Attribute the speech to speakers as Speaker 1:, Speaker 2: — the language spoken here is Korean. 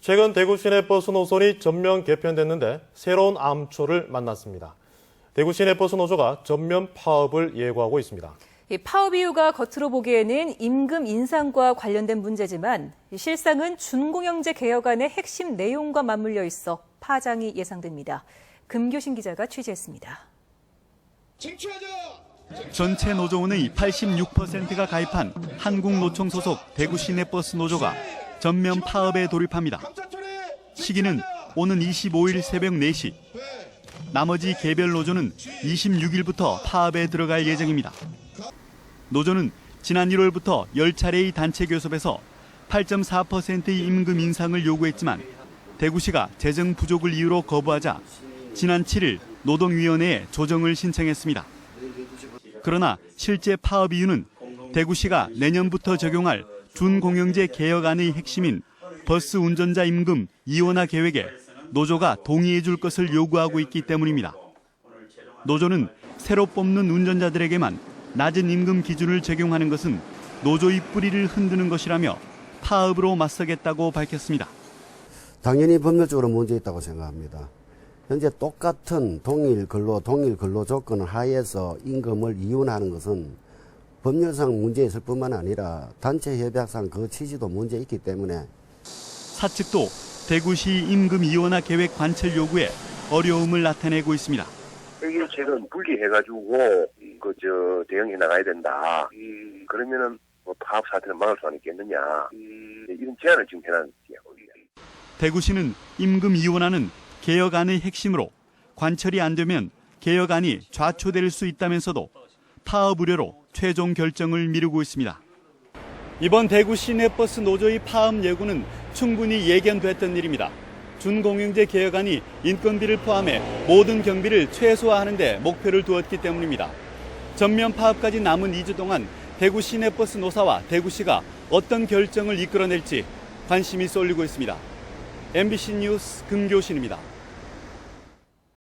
Speaker 1: 최근 대구 시내버스 노선이 전면 개편됐는데 새로운 암초를 만났습니다. 대구 시내버스 노조가 전면 파업을 예고하고 있습니다.
Speaker 2: 이 파업 이유가 겉으로 보기에는 임금 인상과 관련된 문제지만 실상은 준공영제 개혁안의 핵심 내용과 맞물려 있어 파장이 예상됩니다. 금교신 기자가 취재했습니다.
Speaker 3: 전체 노조원의 86%가 가입한 한국노총 소속 대구 시내버스 노조가 전면 파업에 돌입합니다. 시기는 오는 25일 새벽 4시. 나머지 개별 노조는 26일부터 파업에 들어갈 예정입니다. 노조는 지난 1월부터 10차례의 단체 교섭에서 8.4%의 임금 인상을 요구했지만 대구시가 재정 부족을 이유로 거부하자 지난 7일 노동위원회에 조정을 신청했습니다. 그러나 실제 파업 이유는 대구시가 내년부터 적용할 준공영제 개혁안의 핵심인 버스 운전자 임금 이원화 계획에 노조가 동의해 줄 것을 요구하고 있기 때문입니다. 노조는 새로 뽑는 운전자들에게만 낮은 임금 기준을 적용하는 것은 노조의 뿌리를 흔드는 것이라며 파업으로 맞서겠다고 밝혔습니다.
Speaker 4: 당연히 법률적으로 문제 있다고 생각합니다. 현재 똑같은 동일 근로, 동일 근로 조건 하에서 임금을 이윤하는 것은 법률상 문제 있을 뿐만 아니라 단체 협약상 그 취지도 문제 있기 때문에
Speaker 3: 사측도 대구시 임금 이원화 계획 관철 요구에 어려움을 나타내고 있습니다.
Speaker 5: 해결책은 분리해가지고 그 저 대응해 나가야 된다. 음, 그러면은 뭐 파업 사태를 막을 수 있겠느냐. 음, 이런 제안을 지금 해놨는 거예요.
Speaker 3: 대구시는 임금 이원화는 개혁안의 핵심으로 관철이 안 되면 개혁안이 좌초될 수 있다면서도 파업 우려로 최종 결정을 미루고 있습니다. 이번 대구 시내버스 노조의 파업 예고는 충분히 예견됐던 일입니다. 준공영제 개혁안이 인건비를 포함해 모든 경비를 최소화하는 데 목표를 두었기 때문입니다. 전면 파업까지 남은 2주 동안 대구 시내버스 노사와 대구시가 어떤 결정을 이끌어낼지 관심이 쏠리고 있습니다. MBC 뉴스 금교신입니다.